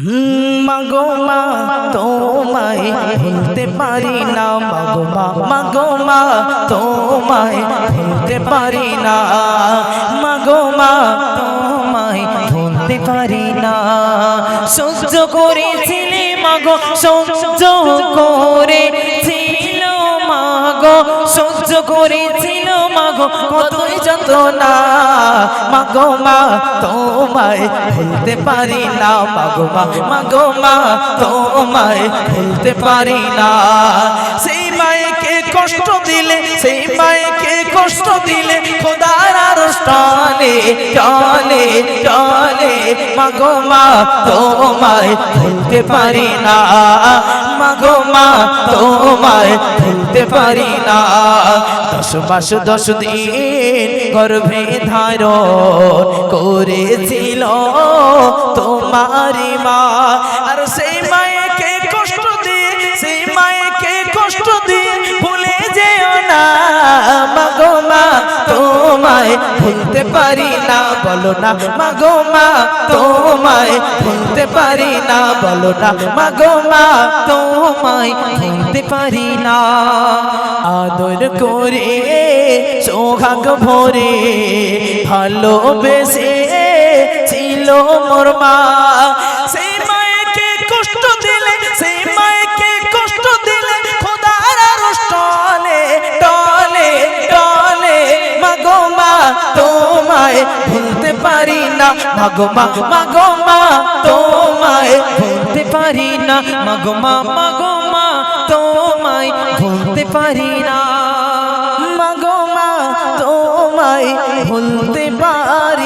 মাগো মা, তোমায় ভুলতে পারি না। মাগো মা মাগো মা, তোমায় ভুলতে পারি না। মাগো মা, তোমায় ভুলতে পারি না। সহ্য করেছিলে মাগো, সহ্য সহ্য করেছিল মাগো, কতই না মাগো মা, তোমায় ভুলতে পারি না। মাগো মা মাগো মা, তোমায় ভুলতে পারি না। সেই মায়েকে কষ্ট দিলে, সেই মায়েকে কষ্ট দিলে, খোদার আর টানে টানে টানে। মাগো মা, তোমায় ভুলতে পারি না। মাগো মা, তোমায় ভুলতে পারি না। দশ মাস, দশ দিন গর্ভে ধারণ করেছিল তোমারি মা। ভুলতে পারি না, বলো না, মাগো মা, তোমায় ভুলতে পারি না, বলো না, মাগো মা, তোমায় ভুলতে পারি না। আদর করে, সোহাগ ভরে, ভালোবেসে ছিল মোর মা। তোমায় ভুলতে পারি না। মাগো মা মাগো মা, তোমায় ভুলতে পারি না। মাগো মা মাগো মা, তোমায় ভুলতে পারি না। মাগো মা, তোমায় ভুলতে পারি